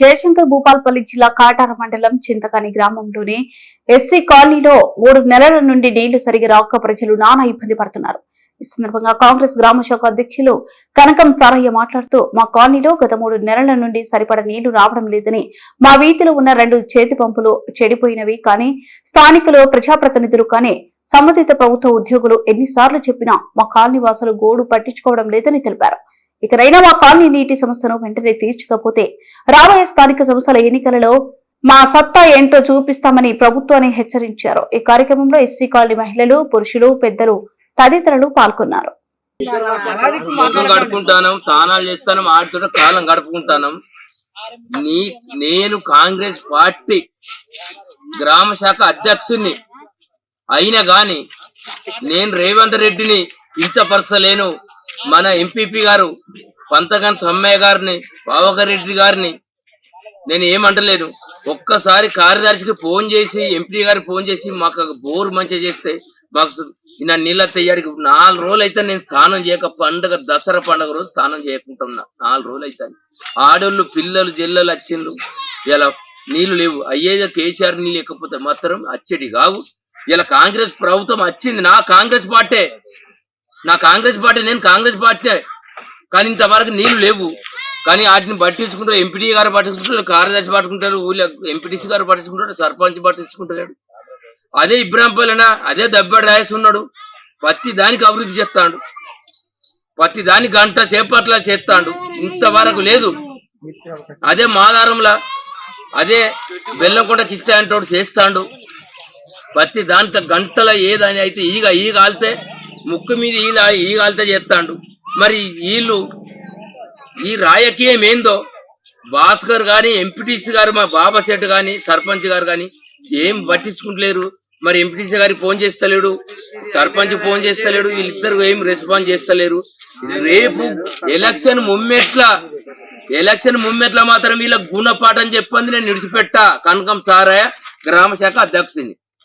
జయశంకర్ భూపాల్పల్లి జిల్లా కాటార మండలం చింతకాని గ్రామంలోని ఎస్సీ కాలనీలో మూడు నెలల నుండి నీళ్ళు సరిగా రాక ప్రజలు నానా ఇబ్బంది పడుతున్నారు. ఈ సందర్భంగా కాంగ్రెస్ గ్రామ శాఖ అధ్యక్షులు కనకం సారయ్య మాట్లాడుతూ మా కాలనీలో గత మూడు నెలల నుండి సరిపడ నీళ్ళు రావడం లేదని మా వీధిలో ఉన్న రెండు చేతి పంపులు చెడిపోయినవి కానీ స్థానికులు ప్రజాప్రతినిధులు కానీ సంబంధిత ప్రభుత్వ ఉద్యోగులు ఎన్నిసార్లు చెప్పినా మా కాలనీ వాసులు గోడు పట్టించుకోవడం లేదని తెలిపారు. ఇకనైనా మా కాలనీ నీటి సమస్యను వెంటనే తీర్చకపోతే రాబోయే స్థానిక సంస్థల ఎన్నికలలో మా సత్తా ఏంటో చూపిస్తామని ప్రభుత్వాన్ని హెచ్చరించారు. ఈ కార్యక్రమంలో ఎస్సీ కాలనీ మహిళలు పురుషులు పెద్దలు తదితరులు పాల్గొన్నారు. గడుపుకుంటాను తానాలు చేస్తాను ఆడుతున్న కాలం గడుపుకుంటాను. నీ నేను కాంగ్రెస్ పార్టీ గ్రామ శాఖ అధ్యక్షుడిని అయినా గాని నేను రేవంత్ రెడ్డిని కించపరచలేను మన ఎంపీపీ గారు పంతగన్ సమ్మయ్య గారిని బావకర్ రెడ్డి గారిని నేను ఏమంటలేను. ఒక్కసారి కార్యదర్శికి ఫోన్ చేసి ఎంపీ గారికి ఫోన్ చేసి మాకు బోర్ మంచిగా చేస్తే మాకు నా నీళ్ళ తెయ్యాడికి నాలుగు రోజులు అయితే నేను స్నానం చేయక పండుగ దసరా పండుగ రోజు స్నానం చేయకుంటున్నా. నాలుగు రోజులు అయితే ఆడోళ్ళు పిల్లలు జిల్లలు వచ్చిండ్రు. ఇలా నీళ్ళు లేవు. అయ్యేదో కేసీఆర్ నీళ్ళు లేకపోతే మాత్రం అచ్చడి కావు. ఇలా కాంగ్రెస్ ప్రభుత్వం వచ్చింది. నా కాంగ్రెస్ పార్టీ. నా కాంగ్రెస్ పార్టీ నేను కాంగ్రెస్ పార్టీ. కానీ ఇంతవరకు నీళ్ళు లేవు. కానీ వాటిని పట్టించుకుంటారు. ఎంపీటీ గారు పట్టించుకుంటారు. కార్యదర్శి పట్టుకుంటారు ఊళ్ళో ఎంపీటీసీ గారు పట్టించుకుంటారు. సర్పంచ్ పట్టించుకుంటాడు అదే ఇబ్రాంపల్లెన అదే దెబ్బడి రాయేసి ఉన్నాడు. ప్రతి దానికి అభివృద్ధి చేస్తాడు. ప్రతి దాని గంట చేపట్ల చేస్తాడు. ఇంతవరకు లేదు. అదే మాదారంలా అదే బెల్లంకొండ కిష్ట అంటాడు చేస్తాడు. ప్రతి దాంట్లో గంటల ఏదని అయితే ఈగ ఈ కాలితే ముక్కు మీద ఈల ఈ కాలితే చేస్తాడు. మరి వీళ్ళు ఈ రాయకీయం ఏందో? భాస్కర్ కానీ ఎంపీటీసీ గారు మా బాబా కానీ సర్పంచ్ గారు కానీ ఏం పట్టించుకుంటలేరు. మరి ఎంపీటీసీ గారికి ఫోన్ చేస్తలేడు సర్పంచ్ ఫోన్ చేస్తలేడు వీళ్ళిద్దరు ఏం రెస్పాన్స్ చేస్తలేరు. రేపు ఎలక్షన్ ముమ్మెట్ల ఎలక్షన్ ముమ్మెట్ల మాత్రం వీళ్ళ గుణపాఠం చెప్పంది నేను విడిచిపెట్టా కనకం సారాయ గ్రామ శాఖ అధ్యక్షుని